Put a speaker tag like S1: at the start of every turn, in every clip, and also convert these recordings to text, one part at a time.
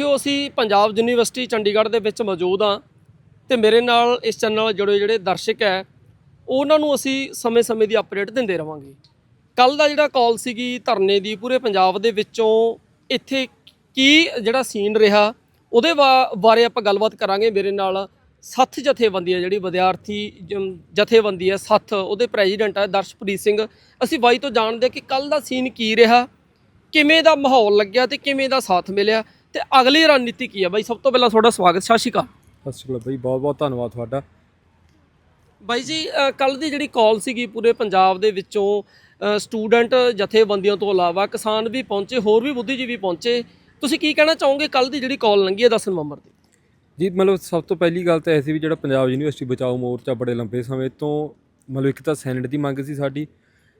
S1: ਜੋ ਅਸੀਂ ਪੰਜਾਬ ਯੂਨੀਵਰਸਿਟੀ ਚੰਡੀਗੜ੍ਹ ਦੇ ਵਿੱਚ ਮੌਜੂਦ ਹਾਂ ਤੇ ਮੇਰੇ ਨਾਲ ਇਸ ਚੈਨਲ ਨਾਲ ਜੁੜੇ ਜਿਹੜੇ ਦਰਸ਼ਕ ਹੈ, ਉਹਨਾਂ ਨੂੰ ਅਸੀਂ ਸਮੇਂ-ਸਮੇਂ ਦੀ ਅਪਡੇਟ ਦਿੰਦੇ ਰਵਾਂਗੇ। ਕੱਲ ਦਾ ਜਿਹੜਾ ਕਾਲ ਸੀਗੀ ਧਰਨੇ ਦੀ ਪੂਰੇ ਪੰਜਾਬ ਦੇ ਵਿੱਚੋਂ, ਇੱਥੇ ਕੀ ਜਿਹੜਾ ਸੀਨ ਰਿਹਾ, ਉਹਦੇ ਬਾ- ਬਾਰੇ ਆਪਾਂ ਗੱਲਬਾਤ ਕਰਾਂਗੇ ਮੇਰੇ ਨਾਲ। ਸੱਥ ਜਥੇਬੰਦੀ ਹੈ ਜਿਹੜੀ ਵਿਦਿਆਰਥੀ ਜਮ- ਜਥੇਬੰਦੀ ਹੈ ਸੱਥ ਉਹਦੇ ਪ੍ਰੈਜ਼ੀਡੈਂਟ ਹੈ ਦਰਸ਼ਪ੍ਰੀਤ ਸਿੰਘ। ਅਸੀਂ ਬਾਈ ਤੋਂ ਜਾਣਦੇ ਹਾਂ ਕਿ ਕੱਲ ਦਾ ਸੀਨ ਕੀ ਰਿਹਾ, ਕਿਵੇਂ ਦਾ ਮਾਹੌਲ ਲੱਗਿਆ ਤੇ ਕਿਵੇਂ ਦਾ ਸਾਥ ਮਿਲਿਆ। ਤੇ ਅਗਲੀ ਰਣਨੀਤੀ ਕੀ ਹੈ ਬਾਈ ਸਭ ਤੋਂ ਪਹਿਲਾਂ ਤੁਹਾਡਾ ਸਵਾਗਤ ਸਤਿ ਸ਼੍ਰੀ ਅਕਾਲ।
S2: ਸਤਿ ਸ਼੍ਰੀ ਅਕਾਲ ਬਈ ਬਹੁਤ ਬਹੁਤ ਧੰਨਵਾਦ ਤੁਹਾਡਾ।
S1: ਬਾਈ ਜੀ ਕੱਲ ਦੀ ਜਿਹੜੀ ਕਾਲ ਸੀਗੀ ਪੂਰੇ ਪੰਜਾਬ ਦੇ ਵਿੱਚੋਂ ਸਟੂਡੈਂਟ ਜਥੇਬੰਦੀਆਂ ਤੋਂ ਇਲਾਵਾ ਕਿਸਾਨ ਵੀ ਪਹੁੰਚੇ ਹੋਰ ਵੀ ਬੁੱਧੀਜੀਵੀ ਪਹੁੰਚੇ। ਤੁਸੀਂ ਕੀ ਕਹਿਣਾ ਚਾਹੋਗੇ ਕੱਲ ਦੀ ਜਿਹੜੀ ਕਾਲ ਲੰਗੀ ਹੈ 10 ਨਵੰਬਰ ਦੀ?
S2: ਜੀ ਮਤਲਬ ਸਭ ਤੋਂ ਪਹਿਲੀ ਗੱਲ ਤਾਂ ਇਹ ਸੀ ਵੀ ਜਿਹੜਾ ਪੰਜਾਬ ਯੂਨੀਵਰਸਿਟੀ ਬਚਾਓ ਮੋਰਚਾ ਬੜੇ ਲੰਬੇ ਸਮੇਂ ਤੋਂ ਮਤਲਬ ਇੱਕ ਤਾਂ ਸੈਨੇਟ ਦੀ ਮੰਗ ਸੀ ਸਾਡੀ।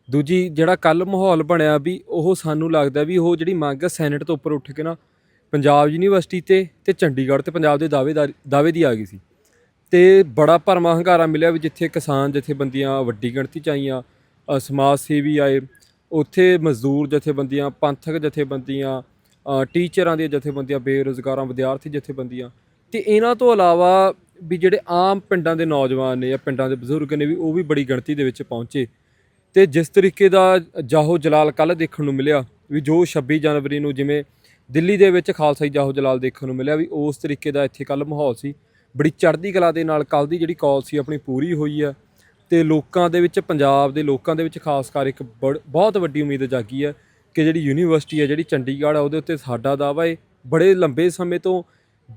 S2: ਦੂਜੀ ਜਿਹੜਾ ਕੱਲ ਮਾਹੌਲ ਬਣਿਆ ਵੀ ਉਹ ਸਾਨੂੰ ਲੱਗਦਾ ਵੀ ਉਹ ਜਿਹੜੀ ਮੰਗ ਹੈ ਸੈਨੇਟ ਤੋਂ ਉੱਪਰ ਉੱਠ ਕੇ ਨਾ ਪੰਜਾਬ ਯੂਨੀਵਰਸਿਟੀ ਤੇ ਤੇ ਚੰਡੀਗੜ੍ਹ ਤੇ ਪੰਜਾਬ ਦੇ ਦਾਅਵੇਦਾਰ ਦਾਅਵੇ ਦੀ ਆ ਗਈ ਸੀ। ਤੇ ਬੜਾ ਭਰਮਾ ਹੰਗਾਰਾ ਮਿਲਿਆ ਵੀ ਜਿੱਥੇ ਕਿਸਾਨ ਜਥੇਬੰਦੀਆਂ ਵੱਡੀ ਗਿਣਤੀ ਚ ਆਈਆਂ ਸਮਾਜ ਸੇਵੀ ਆਏ, ਉੱਥੇ ਮਜ਼ਦੂਰ ਜਥੇਬੰਦੀਆਂ, ਪੰਥਕ ਜਥੇਬੰਦੀਆਂ ਟੀਚਰਾਂ ਦੀਆਂ ਜਥੇਬੰਦੀਆਂ, ਬੇਰੁਜ਼ਗਾਰਾਂ, ਵਿਦਿਆਰਥੀ ਜਥੇਬੰਦੀਆਂ। ਤੇ ਇਹਨਾਂ ਤੋਂ ਇਲਾਵਾ ਵੀ ਜਿਹੜੇ ਆਮ ਪਿੰਡਾਂ ਦੇ ਨੌਜਵਾਨ ਨੇ ਜਾਂ ਪਿੰਡਾਂ ਦੇ ਬਜ਼ੁਰਗ ਨੇ ਵੀ ਉਹ ਵੀ ਬੜੀ ਗਿਣਤੀ ਦੇ ਵਿੱਚ ਪਹੁੰਚੇ। ਤੇ ਜਿਸ ਤਰੀਕੇ ਦਾ ਜਾਹੋ ਜਲਾਲ ਕੱਲ ਦੇਖਣ ਨੂੰ ਮਿਲਿਆ ਵੀ ਜੋ 26 ਜਨਵਰੀ ਨੂੰ ਜਿਵੇਂ ਦਿੱਲੀ ਦੇ ਵਿੱਚ ਖਾਲਸਾਈ ਜਾਹੋ ਜਲਾਲ ਦੇਖਣ ਨੂੰ ਮਿਲਿਆ ਵੀ ਉਸ ਤਰੀਕੇ ਦਾ ਇੱਥੇ ਕੱਲ ਮਾਹੌਲ ਸੀ। ਬੜੀ ਚੜ੍ਹਦੀ ਕਲਾ ਦੇ ਨਾਲ ਕੱਲ ਦੀ ਜਿਹੜੀ ਕਾਲ ਸੀ ਆਪਣੀ ਪੂਰੀ ਹੋਈ ਆ ਤੇ ਲੋਕਾਂ ਦੇ ਵਿੱਚ, ਪੰਜਾਬ ਦੇ ਲੋਕਾਂ ਦੇ ਵਿੱਚ ਖਾਸ ਕਰ ਇੱਕ ਬੜ- ਬਹੁਤ ਵੱਡੀ ਉਮੀਦ ਜਾਗੀ ਹੈ ਕਿ ਜਿਹੜੀ ਯੂਨੀਵਰਸਿਟੀ ਹੈ ਜਿਹੜੀ ਚੰਡੀਗੜ੍ਹ ਆ, ਉਹਦੇ ਉੱਤੇ ਸਾਡਾ ਦਾਅਵਾ ਹੈ ਬੜੇ ਲੰਬੇ ਸਮੇਂ ਤੋਂ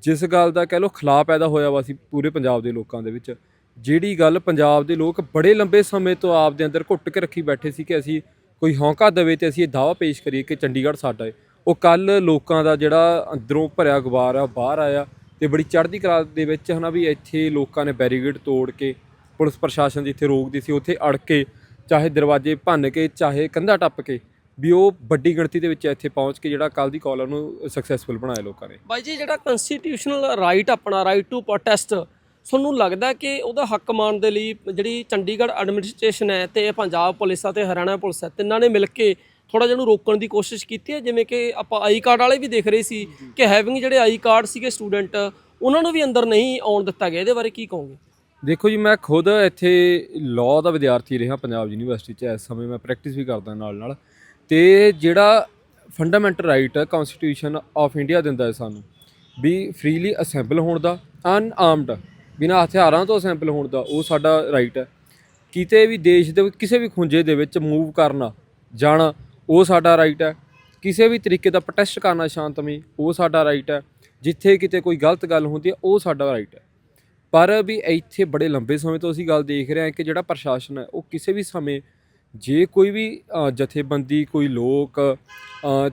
S2: ਜਿਸ ਗੱਲ ਦਾ ਕਹਿ ਲਓ ਖਿਲਾਫ ਪੈਦਾ ਹੋਇਆ ਵਾ ਸੀ ਪੂਰੇ ਪੰਜਾਬ ਦੇ ਲੋਕਾਂ ਦੇ ਵਿੱਚ। ਜਿਹੜੀ ਗੱਲ ਪੰਜਾਬ ਦੇ ਲੋਕ ਬੜੇ ਲੰਬੇ ਸਮੇਂ ਤੋਂ ਆਪ ਦੇ ਅੰਦਰ ਘੁੱਟ ਕੇ ਰੱਖੀ ਬੈਠੇ ਸੀ ਕਿ ਅਸੀਂ ਕੋਈ ਹੌਂਕਾ ਦੇਵੇ ਤੇ ਅਸੀਂ ਇਹ ਦਾਅਵਾ ਪੇਸ਼ ਕਰੀਏ ਕਿ ਚੰਡੀਗੜ੍ਹ ਸਾਡਾ ਹੈ ਉਹ ਕੱਲ ਲੋਕਾਂ ਦਾ ਜਿਹੜਾ ਅੰਦਰੋਂ ਭਰਿਆ ਗੁਬਾਰ ਆ ਬਾਹਰ ਆਇਆ ਤੇ ਬੜੀ ਚੜ੍ਹਦੀ ਕਲਾ ਦੇ ਵਿੱਚ ਹਨਾ ਵੀ ਇੱਥੇ ਲੋਕਾਂ ਨੇ ਬੈਰੀਗੇਡ ਤੋੜ ਕੇ ਪੁਲਿਸ ਪ੍ਰਸ਼ਾਸਨ ਜਿੱਥੇ ਰੋਕਦੀ ਸੀ, ਉੱਥੇ ਅੜ ਕੇ ਚਾਹੇ ਦਰਵਾਜ਼ੇ ਭੰਨ ਕੇ, ਚਾਹੇ ਕੰਧਾ ਟੱਪ ਕੇ ਵੀ ਉਹ ਵੱਡੀ ਗਿਣਤੀ ਦੇ ਵਿੱਚ ਇੱਥੇ ਪਹੁੰਚ ਕੇ ਜਿਹੜਾ ਕੱਲ ਦੀ ਕਾਲ ਨੂੰ ਸਕਸੈਸਫੁਲ ਬਣਾਇਆ ਲੋਕਾਂ ਨੇ।
S1: ਬਾਈ ਜੀ, ਜਿਹੜਾ ਕਨਸਟੀਟਿਊਸ਼ਨਲ ਰਾਈਟ ਆਪਣਾ ਰਾਈਟ ਟੂ ਪ੍ਰੋਟੈਸਟ ਤੁਹਾਨੂੰ ਲੱਗਦਾ ਕਿ ਉਹਦਾ ਹੱਕ ਮਾਣ ਦੇ ਲਈ ਜਿਹੜੀ ਚੰਡੀਗੜ੍ਹ ਐਡਮਿਨਿਸਟ੍ਰੇਸ਼ਨ ਹੈ ਤੇ ਪੰਜਾਬ ਪੁਲਿਸ ਆ ਤੇ ਹਰਿਆਣਾ ਪੁਲਿਸ ਹੈ ਤਿੰਨਾਂ ਨੇ ਮਿਲ ਕੇ ਥੋੜਾ ਜਿਹਾ ਨੂੰ ਰੋਕਣ ਦੀ ਕੋਸ਼ਿਸ਼ ਕੀਤੀ ਹੈ ਜਿਵੇਂ ਕਿ ਆਪਾਂ ਆਈ ਕਾਰਡ ਵਾਲੇ ਵੀ ਦੇਖ ਰਹੇ ਸੀ ਕਿ ਹੈਵਿੰਗ ਜਿਹੜੇ ਆਈ ਕਾਰਡ ਸੀਗੇ ਸਟੂਡੈਂਟ ਉਹਨਾਂ ਨੂੰ ਵੀ ਅੰਦਰ ਨਹੀਂ ਆਉਣ ਦਿੱਤਾ ਗਿਆ। ਇਹਦੇ ਬਾਰੇ ਕੀ ਕਹੋਗੇ?
S2: ਦੇਖੋ ਜੀ ਮੈਂ ਖੁਦ ਇੱਥੇ ਲਾਅ ਦਾ ਵਿਦਿਆਰਥੀ ਰਿਹਾ ਪੰਜਾਬ ਯੂਨੀਵਰਸਿਟੀ 'ਚ। ਇਸ ਸਮੇਂ ਮੈਂ ਪ੍ਰੈਕਟਿਸ ਵੀ ਕਰਦਾ ਨਾਲ ਨਾਲ। ਤੇ ਜਿਹੜਾ fundamental right constitution of India ਦਿੰਦਾ ਹੈ ਸਾਨੂੰ ਵੀ ਫ੍ਰੀਲੀ ਅਸੈਂਬਲ ਹੋਣ ਦਾ ਅਨਆਰਮਡ ਬਿਨਾਂ ਹਥਿਆਰਾਂ ਤੋਂ ਅਸੈਂਬਲ ਹੋਣ ਦਾ ਉਹ ਸਾਡਾ ਰਾਈਟ ਹੈ। ਕਿਤੇ ਵੀ ਦੇਸ਼ ਦੇ ਕਿਸੇ ਵੀ ਖੁੰਝੇ ਦੇ ਵਿੱਚ ਮੂਵ ਕਰਨਾ ਜਾਣਾ ਉਹ ਸਾਡਾ ਰਾਈਟ ਹੈ। ਕਿਸੇ ਵੀ ਤਰੀਕੇ ਦਾ ਪ੍ਰੋਟੈਸਟ ਕਰਨਾ ਸ਼ਾਂਤਮਈ ਉਹ ਸਾਡਾ ਰਾਈਟ ਹੈ। ਜਿੱਥੇ ਕਿਤੇ ਕੋਈ ਗਲਤ ਗੱਲ ਹੁੰਦੀ ਹੈ, ਉਹ ਸਾਡਾ ਰਾਈਟ ਹੈ। ਪਰ ਵੀ ਇੱਥੇ ਬੜੇ ਲੰਬੇ ਸਮੇਂ ਤੋਂ ਅਸੀਂ ਗੱਲ ਦੇਖ ਰਹੇ ਹਾਂ ਕਿ ਜਿਹੜਾ ਪ੍ਰਸ਼ਾਸਨ ਹੈ, ਉਹ ਕਿਸੇ ਵੀ ਸਮੇਂ ਜੇ ਕੋਈ ਵੀ ਜਥੇਬੰਦੀ, ਕੋਈ ਲੋਕ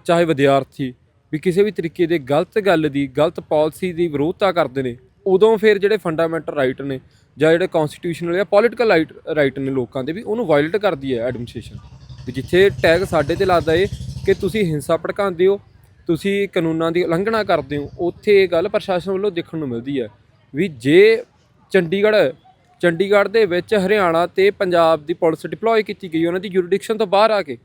S2: ਚਾਹੇ ਵਿਦਿਆਰਥੀ ਵੀ ਕਿਸੇ ਵੀ ਤਰੀਕੇ ਦੇ ਗਲਤ ਗੱਲ ਦੀ, ਗਲਤ ਪਾਲਿਸੀ ਦੀ ਵਿਰੋਧਤਾ ਕਰਦੇ ਨੇ, ਉਦੋਂ ਫਿਰ ਜਿਹੜੇ ਫੰਡਾਮੈਂਟਲ ਰਾਈਟ ਨੇ ਜਾਂ ਜਿਹੜੇ ਕਨਸਟੀਟਿਊਸ਼ਨਲ ਜਾਂ ਪੋਲੀਟੀਕਲ ਰਾਈਟ ਰਾਈਟ ਨੇ ਲੋਕਾਂ ਦੇ ਵੀ ਉਹਨੂੰ ਵਾਇਲੇਟ ਕਰਦੀ ਹੈ ਐਡਮਿਨਿਸਟ੍ਰੇਸ਼ਨ ਵੀ ਜਿੱਥੇ ਟੈਗ ਸਾਡੇ ਤੇ ਲੱਗਦਾ ਏ ਕਿ ਤੁਸੀਂ ਹਿੰਸਾ ਭੜਕਾਉਂਦੇ ਹੋ, ਤੁਸੀਂ ਕਾਨੂੰਨਾਂ ਦੀ ਉਲੰਘਣਾ ਕਰਦੇ ਹੋ, ਉੱਥੇ ਇਹ ਗੱਲ ਪ੍ਰਸ਼ਾਸਨ ਵੱਲੋਂ ਦੇਖਣ ਨੂੰ ਮਿਲਦੀ ਹੈ ਵੀ ਜੇ ਚੰਡੀਗੜ੍ਹ ਚੰਡੀਗੜ੍ਹ ਦੇ ਵਿੱਚ ਹਰਿਆਣਾ ਤੇ ਪੰਜਾਬ ਦੀ ਪੁਲਿਸ ਡਿਪਲੋਏ ਕੀਤੀ ਗਈ, ਉਹਨਾਂ ਦੀ ਜੁਰਿਡਿਕਸ਼ਨ ਤੋਂ ਬਾਹਰ ਆ ਕੇ,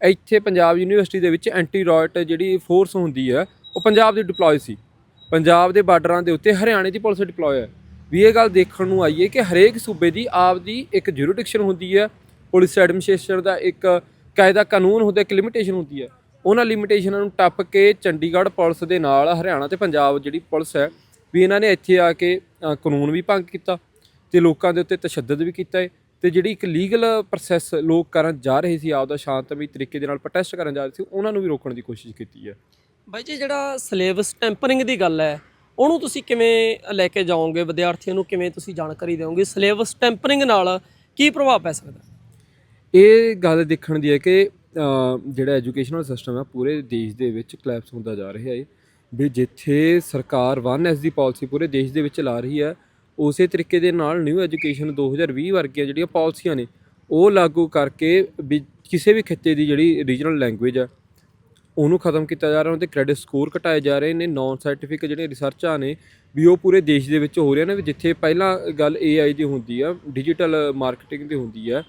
S2: ਇੱਥੇ ਪੰਜਾਬ ਯੂਨੀਵਰਸਿਟੀ ਦੇ ਵਿੱਚ ਐਂਟੀ ਰੋਇਟ ਜਿਹੜੀ ਫੋਰਸ ਹੁੰਦੀ ਹੈ, ਉਹ ਪੰਜਾਬ ਦੀ ਡਿਪਲੋਏ ਸੀ। ਪੰਜਾਬ ਦੇ ਬਾਰਡਰਾਂ ਦੇ ਉੱਤੇ ਹਰਿਆਣੇ ਦੀ ਪੁਲਿਸ ਡਿਪਲੋਏ ਹੈ। ਵੀ ਇਹ ਗੱਲ ਦੇਖਣ ਨੂੰ ਆਈ ਹੈ ਕਿ ਹਰੇਕ ਸੂਬੇ ਦੀ ਆਪ ਦੀ ਇੱਕ ਜੁਰਿਡਿਕਸ਼ਨ ਹੁੰਦੀ ਹੈ ਪੁਲਿਸ ਐਡਮਿਨਿਸਟ੍ਰੇਸ਼ਨ ਦਾ ਇੱਕ ਕਾਇਦਾ ਕਾਨੂੰਨ ਹੁੰਦਾ, ਇੱਕ ਲਿਮਿਟੇਸ਼ਨ ਹੁੰਦੀ ਹੈ। ਉਹਨਾਂ ਲਿਮਿਟੇਸ਼ਨਾਂ ਨੂੰ ਟੱਪ ਕੇ ਚੰਡੀਗੜ੍ਹ ਪੁਲਿਸ ਦੇ ਨਾਲ ਹਰਿਆਣਾ ਤੇ ਪੰਜਾਬ ਜਿਹੜੀ ਪੁਲਿਸ ਹੈ, ਵੀ ਇਹਨਾਂ ਨੇ ਇੱਥੇ ਆ ਕੇ ਕਾਨੂੰਨ ਵੀ ਭੰਗ ਕੀਤਾ ਤੇ ਲੋਕਾਂ ਦੇ ਉੱਤੇ ਤਸ਼ੱਦਦ ਵੀ ਕੀਤਾ ਹੈ ਤੇ ਜਿਹੜੀ ਇੱਕ ਲੀਗਲ ਪ੍ਰੋਸੈਸ ਲੋਕ ਕਰਨ ਜਾ ਰਹੇ ਸੀ, ਆਪਦਾ ਸ਼ਾਂਤਮਈ ਤਰੀਕੇ ਦੇ ਨਾਲ ਪ੍ਰੋਟੈਸਟ ਕਰਨ ਜਾ ਰਹੇ ਸੀ, ਉਹਨਾਂ ਨੂੰ ਵੀ ਰੋਕਣ ਦੀ ਕੋਸ਼ਿਸ਼ ਕੀਤੀ ਹੈ।
S1: ਬਾਈ ਜੀ, ਜਿਹੜਾ ਸਿਲੇਬਸ ਟੈਂਪਰਿੰਗ ਦੀ ਗੱਲ ਹੈ, ਉਹਨੂੰ ਤੁਸੀਂ ਕਿਵੇਂ ਲੈ ਕੇ ਜਾਓਗੇ? ਵਿਦਿਆਰਥੀਆਂ ਨੂੰ ਕਿਵੇਂ ਤੁਸੀਂ ਜਾਣਕਾਰੀ ਦਿਓਗੇ? ਸਿਲੇਬਸ ਟੈਂਪਰਿੰਗ ਨਾਲ ਕੀ ਪ੍ਰਭਾਵ ਪੈ ਸਕਦਾ?
S2: ਇਹ ਗੱਲ ਦੇਖਣ ਦੀ ਹੈ ਕਿ ਜਿਹੜਾ ਐਜੂਕੇਸ਼ਨਲ ਸਿਸਟਮ ਆ ਪੂਰੇ ਦੇਸ਼ ਦੇ ਵਿੱਚ ਕਲੈਪਸ ਹੁੰਦਾ ਜਾ ਰਿਹਾ ਹੈ। ਵੀ ਜਿੱਥੇ ਸਰਕਾਰ 1S ਦੀ ਪਾਲਿਸੀ ਪੂਰੇ ਦੇਸ਼ ਦੇ ਵਿੱਚ ਲਾ ਰਹੀ ਹੈ, ਉਸੇ ਤਰੀਕੇ ਦੇ ਨਾਲ ਨਿਊ ਐਜੂਕੇਸ਼ਨ 2020 ਵਰਗੀਆਂ ਜਿਹੜੀਆਂ ਪਾਲਿਸੀਆਂ ਨੇ, ਉਹ ਲਾਗੂ ਕਰਕੇ ਵੀ ਕਿਸੇ ਵੀ ਖਿੱਤੇ ਦੀ ਜਿਹੜੀ ਰੀਜਨਲ ਲੈਂਗੁਏਜ ਹੈ ਉਹਨੂੰ ਖਤਮ ਕੀਤਾ ਜਾ ਰਿਹਾ, ਉਹਦੇ ਕ੍ਰੈਡਿਟ ਸਕੋਰ ਘਟਾਏ ਜਾ ਰਹੇ ਨੇ ਨਾਨ ਸਰਟੀਫਿਕੇਟ ਜਿਹੜੇ ਰਿਸਰਚਾਂ ਨੇ, ਵੀ ਉਹ ਪੂਰੇ ਦੇਸ਼ ਦੇ ਵਿੱਚ ਹੋ ਰਹੇ ਨੇ, ਵੀ ਜਿੱਥੇ ਪਹਿਲਾਂ ਗੱਲ AI ਦੀ ਹੁੰਦੀ ਆ ਡਿਜੀਟਲ ਮਾਰਕੀਟਿੰਗ ਦੀ ਹੁੰਦੀ ਆ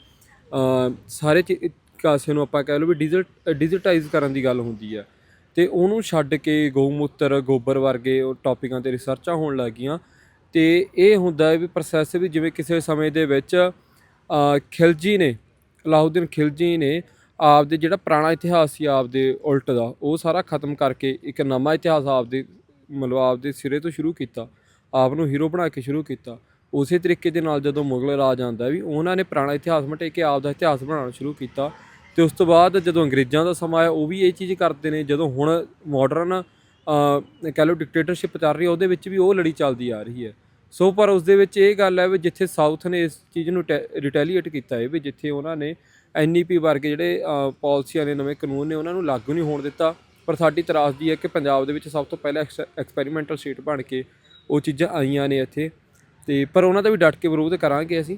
S2: ਸਾਰੇ ਚੀ- ਕਾਸੇ ਨੂੰ ਆਪਾਂ ਕਹਿ ਲਓ ਵੀ ਡਿਜੀਟ ਡਿਜੀਟਾਈਜ਼ ਕਰਨ ਦੀ ਗੱਲ ਹੁੰਦੀ ਆ। ਤੇ ਉਹਨੂੰ ਛੱਡ ਕੇ ਗਊਮੂਤਰ, ਗੋਬਰ ਵਰਗੇ ਉਹ ਟੌਪਿਕਾਂ ਤੇ ਰਿਸਰਚਾਂ ਹੋਣ ਲੱਗੀਆਂ। ਤੇ ਇਹ ਹੁੰਦਾ ਹੈ ਵੀ ਪ੍ਰੋਸੈਸ ਵੀ ਜਿਵੇਂ ਕਿਸੇ ਸਮੇਂ ਦੇ ਵਿੱਚ ਖਿਲਜੀ ਨੇ ਅਲਾਉਦੀਨ ਖਿਲਜੀ ਨੇ ਆਪਦੇ ਜਿਹੜਾ ਪੁਰਾਣਾ ਇਤਿਹਾਸ ਸੀ ਆਪਦੇ ਉਲਟ ਦਾ, ਉਹ ਸਾਰਾ ਖਤਮ ਕਰਕੇ ਇੱਕ ਨਵਾਂ ਇਤਿਹਾਸ ਆਪਦੇ, ਮਤਲਬ ਆਪਦੇ ਸਿਰੇ ਤੋਂ ਸ਼ੁਰੂ ਕੀਤਾ। ਆਪ ਨੂੰ ਹੀਰੋ ਬਣਾ ਕੇ ਸ਼ੁਰੂ ਕੀਤਾ। ਉਸੇ ਤਰੀਕੇ ਦੇ ਨਾਲ ਜਦੋਂ ਮੁਗਲ ਰਾਜ ਆਂਦਾ ਵੀ ਉਹਨਾਂ ਨੇ ਪੁਰਾਣਾ ਇਤਿਹਾਸ ਮਟੇ ਕੇ ਆਪ ਦਾ ਇਤਿਹਾਸ ਬਣਾਉਣਾ ਸ਼ੁਰੂ ਕੀਤਾ ਤੇ ਉਸ ਤੋਂ ਬਾਅਦ ਜਦੋਂ ਅੰਗਰੇਜ਼ਾਂ ਦਾ ਸਮਾਂ ਆਇਆ, ਉਹ ਵੀ ਇਹ ਚੀਜ਼ ਕਰਦੇ ਨੇ, ਜਦੋਂ ਹੁਣ ਮਾਡਰਨ ਕਹ ਲਓ ਡਿਕਟੇਟਰਸ਼ਿਪ ਚੱਲ ਰਹੀ ਹੈ, ਉਹਦੇ ਵਿੱਚ ਵੀ ਉਹ ਲੜੀ ਚੱਲਦੀ ਆ ਰਹੀ ਹੈ। ਸੋ ਪਰ ਉਸ ਦੇ ਵਿੱਚ ਇਹ ਗੱਲ ਹੈ ਵੀ ਜਿੱਥੇ ਸਾਊਥ ਨੇ ਇਸ ਚੀਜ਼ ਨੂੰ ਰਿਟੈਲੀਏਟ ਕੀਤਾ ਹੈ ਵੀ ਜਿੱਥੇ ਉਹਨਾਂ ਨੇ ਐਨਈਪੀ ਵਰਗੇ ਜਿਹੜੇ ਪਾਲਿਸੀਆਂ ਨੇ ਨਵੇਂ ਕਾਨੂੰਨ ਨੇ ਉਹਨਾਂ ਨੂੰ ਲਾਗੂ ਨਹੀਂ ਹੋਣ ਦਿੱਤਾ, ਪਰ ਸਾਡੀ ਤਰਾਸਦੀ ਹੈ ਕਿ ਪੰਜਾਬ ਦੇ ਵਿੱਚ ਸਭ ਤੋਂ ਪਹਿਲਾਂ ਐਕਸਪੈਰੀਮੈਂਟਲ ਸਟੇਟ ਬਣ ਕੇ ਉਹ ਚੀਜ਼ਾਂ ਆਈਆਂ ਨੇ ਇੱਥੇ। ਤੇ ਪਰ ਉਹਨਾਂ ਦਾ ਵੀ ਡਟ ਕੇ ਵਿਰੋਧ ਕਰਾਂਗੇ ਅਸੀਂ,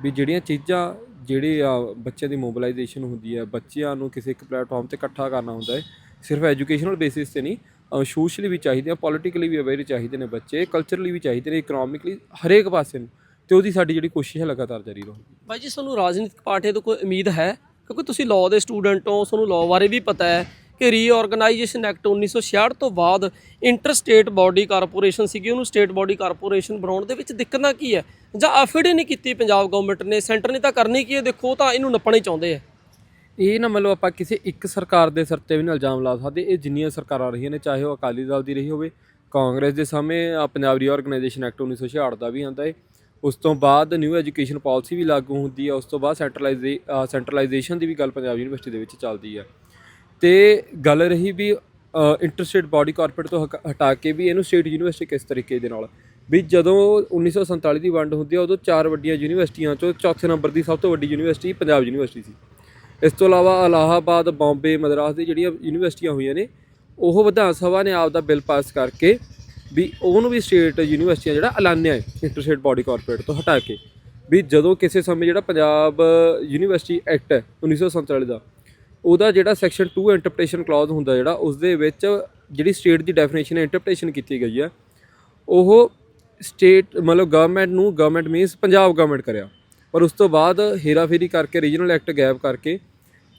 S2: ਵੀ ਜਿਹੜੀਆਂ ਚੀਜ਼ਾਂ ਜਿਹੜੇ ਆ ਬੱਚਿਆਂ ਦੀ ਮੋਬਿਲਾਈਜੇਸ਼ਨ ਹੁੰਦੀ ਹੈ ਬੱਚਿਆਂ ਨੂੰ ਕਿਸੇ ਇੱਕ ਪਲੇਟਫਾਰਮ ਤੇ ਇਕੱਠਾ ਕਰਨਾ ਹੁੰਦਾ ਹੈ, ਸਿਰਫ ਐਜੂਕੇਸ਼ਨਲ ਬੇਸਿਸ ਤੇ ਨਹੀਂ ਸੋਸ਼ਲੀ ਵੀ ਚਾਹੀਦੇ ਆ ਪੋਲੀਟੀਕਲੀ ਵੀ ਅਵੇਅਰ ਚਾਹੀਦੇ ਨੇ ਬੱਚੇ ਕਲਚਰਲੀ ਵੀ ਚਾਹੀਦੇ ਨੇ ਇਕਨੋਮਿਕਲੀ ਹਰੇਕ ਪਾਸੇ ਨੂੰ, ਤੇ ਉਹਦੀ ਸਾਡੀ ਜਿਹੜੀ ਕੋਸ਼ਿਸ਼ ਹੈ ਲਗਾਤਾਰ ਜਾਰੀ ਰਹੂਗੀ
S1: ਬਾਈ ਜੀ ਸਾਨੂੰ ਰਾਜਨੀਤਿਕ ਪਾਰਟੀ ਤੋਂ ਕੋਈ ਉਮੀਦ ਹੈ? ਕਿਉਂਕਿ ਤੁਸੀਂ ਲਾਅ ਦੇ ਸਟੂਡੈਂਟ ਹੋ, ਤੁਹਾਨੂੰ ਲਾਅ ਬਾਰੇ ਵੀ ਪਤਾ ਹੈ ਕਿ ਰੀਆਰਗੇਨਾਈਜੇਸ਼ਨ ਐਕਟ 1966 ਤੋਂ ਬਾਅਦ ਇੰਟਰ ਸਟੇਟ ਬਾਡੀ ਕਾਰਪੋਰੇਸ਼ਨ ਸੀਗੀ, ਉਹਨੂੰ ਸਟੇਟ ਬਾਡੀ ਕਾਰਪੋਰੇਸ਼ਨ ਬਣਾਉਣ ਦੇ ਵਿੱਚ ਦਿੱਕਤਾਂ ਕੀ ਹੈ? ਜਾਂ ਐਫਿਡ ਹੀ ਨਹੀਂ ਕੀਤੀ ਪੰਜਾਬ ਗਵਰਨਮੈਂਟ ਨੇ ਸੈਂਟਰ ਨੇ ਤਾਂ ਕਰਨੀ ਕੀ ਹੈ? ਦੇਖੋ ਤਾਂ ਇਹਨੂੰ ਨੱਪਣਾ ਹੀ ਚਾਹੁੰਦੇ ਆ।
S2: ਇਹ ਨਾ ਮਤਲਬ ਆਪਾਂ ਕਿਸੇ ਇੱਕ ਸਰਕਾਰ ਦੇ ਸਿਰ ਤੇ ਵੀ ਨਾ ਇਲਜ਼ਾਮ ਲਾ ਸਕਦੇ, ਇਹ ਜਿੰਨੀਆਂ ਸਰਕਾਰਾਂ ਰਹੀਆਂ ਨੇ, ਚਾਹੇ ਉਹ ਅਕਾਲੀ ਦਲ ਦੀ ਰਹੀ ਹੋਵੇ, ਕਾਂਗਰਸ ਦੇ ਸਮੇਂ ਪੰਜਾਬ ਰੀਆਰਗੇਨਾਈਜੇਸ਼ਨ ਐਕਟ 1966 ਦਾ ਵੀ ਆਂਦਾ ਏ। ਉਸ ਤੋਂ ਬਾਅਦ ਨਿਊ ਐਜੂਕੇਸ਼ਨ ਪਾਲਿਸੀ ਵੀ ਲਾਗੂ ਹੁੰਦੀ ਹੈ ਉਸ ਤੋਂ ਬਾਅਦ ਸੈਂਟਰਲਾਈਜ਼ੇ ਸੈਂਟਰਲਾਈਜੇਸ਼ਨ ਦੀ ਵੀ ਗੱਲ ਪੰਜਾਬ ਯੂਨੀਵਰਸਿਟੀ ਦੇ ਵਿੱਚ ਚੱਲਦੀ ਹੈ ਤੇ ਗੱਲ ਰਹੀ ਵੀ ਇੰਟਰਸਟੇਟ ਬਾਡੀ ਕਾਰਪੋਰੇਟ ਤੋਂ ਹਕ- ਹਟਾ ਕੇ ਵੀ ਇਹਨੂੰ ਸਟੇਟ ਯੂਨੀਵਰਸਿਟੀ ਕਿਸ ਤਰੀਕੇ ਦੇ ਨਾਲ? ਵੀ ਜਦੋਂ 1947 ਦੀ ਵੰਡ ਹੁੰਦੀ ਹੈ ਉਦੋਂ ਚਾਰ ਵੱਡੀਆਂ ਯੂਨੀਵਰਸਿਟੀਆਂ ਚੋਂ ਚੌਥੇ ਨੰਬਰ ਦੀ ਸਭ ਤੋਂ ਵੱਡੀ ਯੂਨੀਵਰਸਿਟੀ ਪੰਜਾਬ ਯੂਨੀਵਰਸਿਟੀ ਸੀ। ਇਸ ਤੋਂ ਇਲਾਵਾ ਇਲਾਹਾਬਾਦ ਬੰਬੇ, ਮਦਰਾਸ ਦੀ ਜਿਹੜੀਆਂ ਯੂਨੀਵਰਸਿਟੀਆਂ ਹੋਈਆਂ ਨੇ, ਉਹ ਵਿਧਾਨ ਸਭਾ ਨੇ ਆਪ ਦਾ ਬਿੱਲ ਪਾਸ ਕਰਕੇ ਵੀ ਉਹਨੂੰ ਵੀ ਸਟੇਟ ਯੂਨੀਵਰਸਿਟੀਆਂ ਜਿਹੜਾ ਐਲਾਨਿਆ ਹੈ ਇੰਟਰਸਟੇਟ ਬਾਡੀ ਕਾਰਪੋਰੇਟ ਤੋਂ ਹਟਾ ਕੇ। ਵੀ ਜਦੋਂ ਕਿਸੇ ਸਮੇਂ ਜਿਹੜਾ ਪੰਜਾਬ ਯੂਨੀਵਰਸਿਟੀ ਐਕਟ ਹੈ 1947 ਦਾ ਉਹਦਾ ਜਿਹੜਾ ਸੈਕਸ਼ਨ 2 ਇੰਟਰਪ੍ਰੀਟੇਸ਼ਨ ਕਲੌਜ਼ ਹੁੰਦਾ ਜਿਹੜਾ ਉਸ ਦੇ ਵਿੱਚ ਜਿਹੜੀ ਸਟੇਟ ਦੀ ਡੈਫੀਨੇਸ਼ਨ ਹੈ ਇੰਟਰਪ੍ਰੀਟੇਸ਼ਨ ਕੀਤੀ ਗਈ ਹੈ। ਉਹ ਸਟੇਟ ਮਤਲਬ ਗਵਰਨਮੈਂਟ ਨੂੰ ਗਵਰਨਮੈਂਟ ਮੀਨਸ ਪੰਜਾਬ ਗਵਰਨਮੈਂਟ ਕਰਿਆ। ਪਰ ਉਸ ਤੋਂ ਬਾਅਦ ਹੇਰਾਫੇਰੀ ਕਰਕੇ ਰੀਜਨਲ ਐਕਟ ਗੈਪ ਕਰਕੇ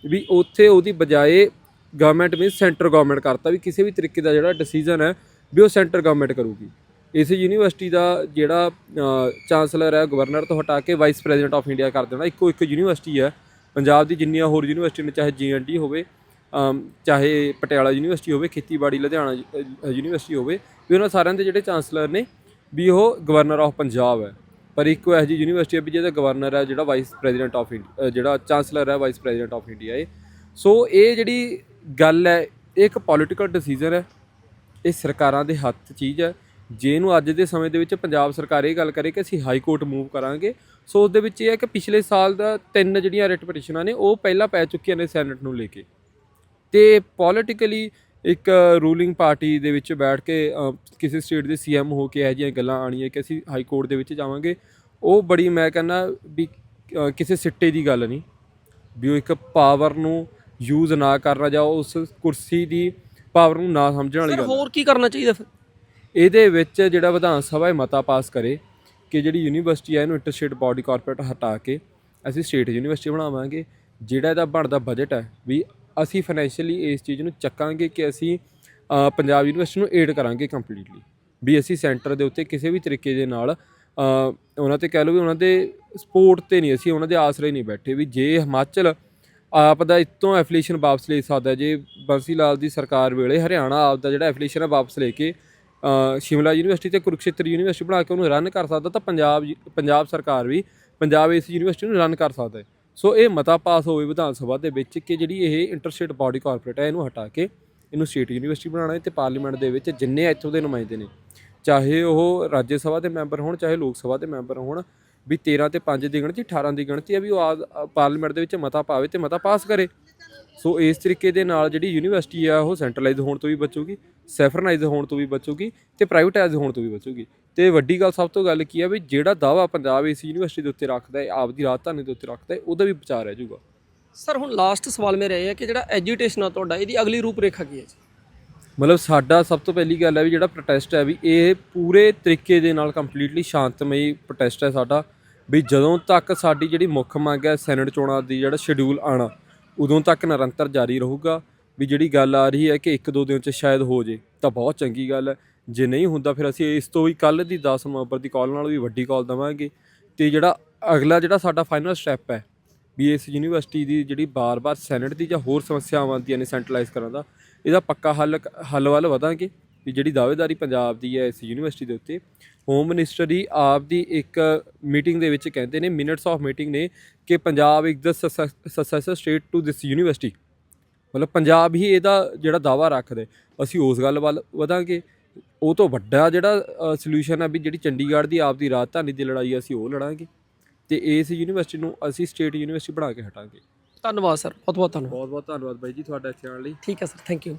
S2: ਵੀ ਉੱਥੇ ਉਹਦੀ ਬਜਾਏ ਗਵਰਨਮੈਂਟ ਮੀਨਸ ਸੈਂਟਰ ਗਵਰਨਮੈਂਟ ਕਰਤਾ ਵੀ ਕਿਸੇ ਵੀ ਤਰੀਕੇ ਦਾ ਜਿਹੜਾ ਡਿਸੀਜਨ ਹੈ ਵੀ ਉਹ ਸੈਂਟਰ ਗਵਰਨਮੈਂਟ ਕਰੂਗੀ। ਇਸ ਯੂਨੀਵਰਸਿਟੀ ਦਾ ਜਿਹੜਾ ਚਾਂਸਲਰ ਹੈ ਗਵਰਨਰ ਤੋਂ ਹਟਾ ਕੇ ਵਾਈਸ ਪ੍ਰੈਜ਼ੀਡੈਂਟ ਆਫ ਇੰਡੀਆ ਕਰ ਦੇਣਾ ਇੱਕੋ ਇੱਕ ਯੂਨੀਵਰਸਿਟੀ ਹੈ। ਪੰਜਾਬ ਦੀ ਜਿੰਨੀਆਂ ਹੋਰ ਯੂਨੀਵਰਸਿਟੀ ਨੇ, ਚਾਹੇ ਜੀਐਨਡੀ ਹੋਵੇ ਚਾਹੇ ਪਟਿਆਲਾ ਯੂਨੀਵਰਸਿਟੀ ਹੋਵੇ ਖੇਤੀਬਾੜੀ ਲੁਧਿਆਣਾ ਯੂਨੀਵਰਸਿਟੀ ਹੋਵੇ, ਵੀ ਉਹਨਾਂ ਸਾਰਿਆਂ ਦੇ ਜਿਹੜੇ ਚਾਂਸਲਰ ਨੇ, ਵੀ ਉਹ ਗਵਰਨਰ ਆਫ ਪੰਜਾਬ ਹੈ। ਪਰ ਇੱਕੋ ਇਹੋ ਜਿਹੀ ਯੂਨੀਵਰਸਿਟੀ ਹੈ ਵੀ ਜਿਹਦਾ ਗਵਰਨਰ ਹੈ ਜਿਹੜਾ ਵਾਈਸ ਪ੍ਰੈਜ਼ੀਡੈਂਟ ਆਫ ਇੰਡੀਆ ਜਿਹੜਾ ਚਾਂਸਲਰ ਹੈ ਵਾਈਸ ਪ੍ਰੈਜ਼ੀਡੈਂਟ ਆਫ ਇੰਡੀਆ ਹੈ ਸੋ ਇਹ ਜਿਹੜੀ ਗੱਲ ਹੈ, ਇਹ ਇੱਕ ਪੋਲੀਟੀਕਲ ਡਿਸੀਜਨ ਹੈ। ਇਹ ਸਰਕਾਰਾਂ ਦੇ ਹੱਥ ਚੀਜ਼ ਹੈ। ਜੇ ਇਹਨੂੰ ਅੱਜ ਦੇ ਸਮੇਂ ਦੇ ਵਿੱਚ ਪੰਜਾਬ ਸਰਕਾਰ ਇਹ ਗੱਲ ਕਰੇ ਕਿ ਅਸੀਂ ਹਾਈ ਕੋਰਟ ਮੂਵ ਕਰਾਂਗੇ ਸੋ ਉਸ ਦੇ ਵਿੱਚ ਇਹ ਹੈ ਕਿ ਪਿਛਲੇ ਸਾਲ ਦਾ ਤਿੰਨ ਜਿਹੜੀਆਂ ਰਿਟ ਪਟੀਸ਼ਨਾਂ ਨੇ ਉਹ ਪਹਿਲਾਂ ਪੈ ਚੁੱਕੀਆਂ ਨੇ ਸੈਨੇਟ ਨੂੰ ਲੈ ਕੇ। ਤੇ ਪੋਲੀਟੀਕਲੀ ਇੱਕ ਰੂਲਿੰਗ ਪਾਰਟੀ ਦੇ ਵਿੱਚ ਬੈਠ ਕੇ ਕਿਸੇ ਸਟੇਟ ਦੇ ਸੀਐਮ ਹੋ ਕੇ ਇਹ ਜਿਹੀਆਂ ਗੱਲਾਂ ਆਣੀਆਂ ਕਿ ਅਸੀਂ ਹਾਈ ਕੋਰਟ ਦੇ ਵਿੱਚ ਜਾਵਾਂਗੇ ਉਹ ਬੜੀ ਮੈਂ ਕਹਿੰਦਾ ਵੀ ਕਿਸੇ ਸਿੱਟੇ ਦੀ ਗੱਲ ਨਹੀਂ। ਵੀ ਉਹ ਇੱਕ ਪਾਵਰ ਨੂੰ ਯੂਜ਼ ਨਾ ਕਰਨਾ ਜਾਂ ਉਸ ਕੁਰਸੀ ਦੀ ਪਾਵਰ ਨੂੰ ਨਾ ਸਮਝਣ ਵਾਲੀ ਗੱਲ।
S1: ਹੋਰ ਕੀ ਕਰਨਾ ਚਾਹੀਦਾ ਫਿਰ?
S2: ਇਹਦੇ ਵਿੱਚ ਜਿਹੜਾ ਵਿਧਾਨ ਸਭਾ ਇਹ ਮਤਾ ਪਾਸ ਕਰੇ ਕਿ ਜਿਹੜੀ ਯੂਨੀਵਰਸਿਟੀ ਹੈ ਇਹਨੂੰ ਇੰਟਰਸਟੇਟ ਬਾਡੀ ਕਾਰਪੋਰੇਟ ਹਟਾ ਕੇ ਅਸੀਂ ਸਟੇਟ ਯੂਨੀਵਰਸਿਟੀ ਬਣਾਵਾਂਗੇ। ਜਿਹੜਾ ਇਹਦਾ ਬਣਦਾ ਬਜਟ ਹੈ ਵੀ ਅਸੀਂ ਫਾਈਨੈਂਸ਼ੀਅਲੀ ਇਸ ਚੀਜ਼ ਨੂੰ ਚੱਕਾਂਗੇ ਕਿ ਅਸੀਂ ਪੰਜਾਬ ਯੂਨੀਵਰਸਿਟੀ ਨੂੰ ਏਡ ਕਰਾਂਗੇ ਕੰਪਲੀਟਲੀ ਵੀ ਅਸੀਂ ਸੈਂਟਰ ਦੇ ਉੱਤੇ ਕਿਸੇ ਵੀ ਤਰੀਕੇ ਦੇ ਨਾਲ ਉਹਨਾਂ ਤੇ ਕਹਿ ਲਓ ਵੀ ਉਹਨਾਂ ਦੇ ਸਪੋਰਟ ਤੇ ਨਹੀਂ, ਅਸੀਂ ਉਹਨਾਂ ਦੇ ਆਸਰੇ ਨਹੀਂ ਬੈਠੇ। ਵੀ ਜੇ ਹਿਮਾਚਲ ਆਪ ਦਾ ਇਤੋਂ ਐਫਲੀਏਸ਼ਨ ਵਾਪਸ ਲੈ ਸਕਦਾ, ਜੇ ਬੰਸੀ ਲਾਲ ਦੀ ਸਰਕਾਰ ਵੇਲੇ ਹਰਿਆਣਾ ਆਪ ਦਾ ਜਿਹੜਾ ਐਫਲੀਏਸ਼ਨ ਹੈ ਵਾਪਸ ਲੈ ਕੇ ਸ਼ਿਮਲਾ ਯੂਨੀਵਰਸਿਟੀ ਤੇ ਕੁਰੂਕਸ਼ੇਤਰ ਯੂਨੀਵਰਸਿਟੀ ਬਣਾ ਕੇ ਉਹਨੂੰ ਰਨ ਕਰ ਸਕਦਾ ਤਾਂ ਪੰਜਾਬ ਪੰਜਾਬ ਸਰਕਾਰ ਵੀ ਪੰਜਾਬ ਇਸ ਯੂਨੀਵਰਸਿਟੀ ਨੂੰ ਰਨ ਕਰ ਸਕਦਾ ਹੈ। ਸੋ ਇਹ ਮਤਾ ਪਾਸ ਹੋਵੇ ਵਿਧਾਨ ਸਭਾ ਦੇ ਵਿੱਚ ਕਿ ਜਿਹੜੀ ਇਹ ਇੰਟਰਸਟੇਟ ਬਾਡੀ ਕਾਰਪੋਰੇਟ ਹੈ ਇਹਨੂੰ ਹਟਾ ਕੇ ਇਹਨੂੰ ਸਟੇਟ ਯੂਨੀਵਰਸਿਟੀ ਬਣਾਉਣਾ ਹੈ ਤੇ ਪਾਰਲੀਮੈਂਟ ਦੇ ਵਿੱਚ ਜਿੰਨੇ ਇੱਥੋਂ ਦੇ ਨੁਮਾਇੰਦੇ ਨੇ, ਚਾਹੇ ਉਹ ਰਾਜ ਸਭਾ ਦੇ ਮੈਂਬਰ ਹੋਣ, ਚਾਹੇ ਲੋਕ ਸਭਾ ਦੇ ਮੈਂਬਰ ਹੋਣ ਵੀ 13 ਤੇ 5 ਦੀ ਗਿਣਤੀ 18 ਦੀ ਗਿਣਤੀ ਹੈ ਵੀ ਉਹ ਆ ਪਾਰਲੀਮੈਂਟ ਦੇ ਵਿੱਚ ਮਤਾ ਪਾਵੇ ਤੇ ਮਤਾ ਪਾਸ ਕਰੇ। ਸੋ ਇਸ ਤਰੀਕੇ ਦੇ ਨਾਲ ਜਿਹੜੀ ਯੂਨੀਵਰਸਿਟੀ ਆ, ਉਹ ਸੈਂਟਰਲਾਈਜ਼ ਹੋਣ ਤੋਂ ਵੀ ਬਚੂਗੀ ਸੈਫਰਨਾਈਜ਼ ਹੋਣ ਤੋਂ ਵੀ ਬਚੂਗੀ ਤੇ ਪ੍ਰਾਈਵੇਟਾਈਜ਼ ਹੋਣ ਤੋਂ ਵੀ ਬਚੂਗੀ। ਤੇ ਵੱਡੀ ਗੱਲ ਸਭ ਤੋਂ ਗੱਲ ਕੀ ਆ ਵੀ ਜਿਹੜਾ ਦਾਵਾ ਪੰਜਾਬ ਇਸ ਯੂਨੀਵਰਸਿਟੀ ਦੇ ਉੱਤੇ ਰੱਖਦਾ ਹੈ, ਆਪਦੀ ਰਾਜਧਾਨੀ ਦੇ ਉੱਤੇ ਰੱਖਦਾ ਹੈ, ਉਹਦਾ ਵੀ ਵਿਚਾਰ ਰਹਿ ਜਾਊਗਾ।
S1: ਸਰ, ਹੁਣ ਲਾਸਟ ਸਵਾਲ ਮੇਰਾ ਇਹ ਹੈ ਕਿ ਜਿਹੜਾ ਐਜੂਟੇਸ਼ਨ ਆ ਤੁਹਾਡਾ, ਇਹਦੀ ਅਗਲੀ ਰੂਪਰੇਖਾ ਕੀ ਹੈ ਜੀ?
S2: ਮਤਲਬ ਸਾਡਾ ਸਭ ਤੋਂ ਪਹਿਲੀ ਗੱਲ ਹੈ ਵੀ ਜਿਹੜਾ ਪ੍ਰੋਟੈਸਟ ਹੈ ਵੀ ਇਹ ਪੂਰੇ ਤਰੀਕੇ ਦੇ ਨਾਲ ਕੰਪਲੀਟਲੀ ਸ਼ਾਂਤਮਈ ਪ੍ਰੋਟੈਸਟ ਹੈ ਸਾਡਾ। ਵੀ ਜਦੋਂ ਤੱਕ ਸਾਡੀ ਜਿਹੜੀ ਮੁੱਖ ਮੰਗ ਹੈ ਸੈਨੇਟ ਚੋਣਾਂ ਦੀ ਜਿਹੜਾ ਸ਼ਡਿਊਲ ਆਣਾ, ਉਦੋਂ ਤੱਕ ਨਿਰੰਤਰ ਜਾਰੀ ਰਹੂਗਾ। ਵੀ ਜਿਹੜੀ ਗੱਲ ਆ ਰਹੀ ਹੈ ਕਿ ਇੱਕ ਦੋ ਦਿਨ ਚ ਸ਼ਾਇਦ ਹੋ ਜੇ, ਤਾਂ ਬਹੁਤ ਚੰਗੀ ਗੱਲ ਹੈ। ਜੇ ਨਹੀਂ ਹੁੰਦਾ ਫਿਰ ਅਸੀਂ ਇਸ ਤੋਂ ਵੀ ਕੱਲ ਦੀ 10 ਨਵੰਬਰ ਦੀ ਕਾਲ ਨਾਲ ਵੀ ਵੱਡੀ ਕਾਲ ਦਵਾਂਗੇ। ਤੇ ਜਿਹੜਾ ਅਗਲਾ ਜਿਹੜਾ ਸਾਡਾ ਫਾਈਨਲ ਸਟੈਪ ਹੈ, ਵੀ ਇਸ ਯੂਨੀਵਰਸਿਟੀ ਦੀ ਜਿਹੜੀ ਬਾਰ-ਬਾਰ ਸੈਨੇਟ ਦੀ ਜਾਂ ਹੋਰ ਸਮੱਸਿਆਵਾਂ ਆਉਂਦੀਆਂ ਨੇ ਸੈਂਟਰਲਾਈਜ਼ ਕਰਨ ਦਾ ਇਹਦਾ ਪੱਕਾ ਹੱਲ ਹੱਲ ਵੱਲ ਵਧਾਂਗੇ ਵੀ ਜਿਹੜੀ ਦਾਅਵੇਦਾਰੀ ਪੰਜਾਬ ਦੀ ਹੈ ਇਸ ਯੂਨੀਵਰਸਿਟੀ ਦੇ ਉੱਤੇ ਹੋਮ ਮਿਨਿਸਟਰ ਹੀ ਆਪ ਦੀ ਇੱਕ ਮੀਟਿੰਗ ਦੇ ਵਿੱਚ ਕਹਿੰਦੇ ਨੇ ਮਿਨਟਸ ਆਫ ਮੀਟਿੰਗ ਨੇ ਕਿ Punjab is the successor state to this university ਮਤਲਬ ਪੰਜਾਬ ਹੀ ਇਹਦਾ ਜਿਹੜਾ ਦਾਵਾ ਰੱਖਦਾ ਅਸੀਂ ਉਸ ਗੱਲ ਵੱਲ ਵਧਾਂਗੇ। ਉਹ ਤੋਂ ਵੱਡਾ ਜਿਹੜਾ ਸੋਲੂਸ਼ਨ ਆ ਵੀ ਜਿਹੜੀ ਚੰਡੀਗੜ੍ਹ ਦੀ ਆਪ ਦੀ ਰਾਜਧਾਨੀ ਦੀ ਲੜਾਈ ਹੈ, ਅਸੀਂ ਉਹ ਲੜਾਂਗੇ। ਤੇ ਇਸ ਯੂਨੀਵਰਸਿਟੀ ਨੂੰ ਅਸੀਂ ਸਟੇਟ ਯੂਨੀਵਰਸਿਟੀ ਬਣਾ ਕੇ ਹਟਾਂਗੇ।
S1: ਧੰਨਵਾਦ ਸਰ ਬਹੁਤ ਬਹੁਤ ਧੰਨਵਾਦ।
S2: ਬਹੁਤ ਬਹੁਤ ਧੰਨਵਾਦ ਬਾਈ ਜੀ ਤੁਹਾਡਾ ਇੱਥੇ ਆਉਣ ਲਈ।
S1: ਠੀਕ ਹੈ ਸਰ ਥੈਂਕ ਯੂ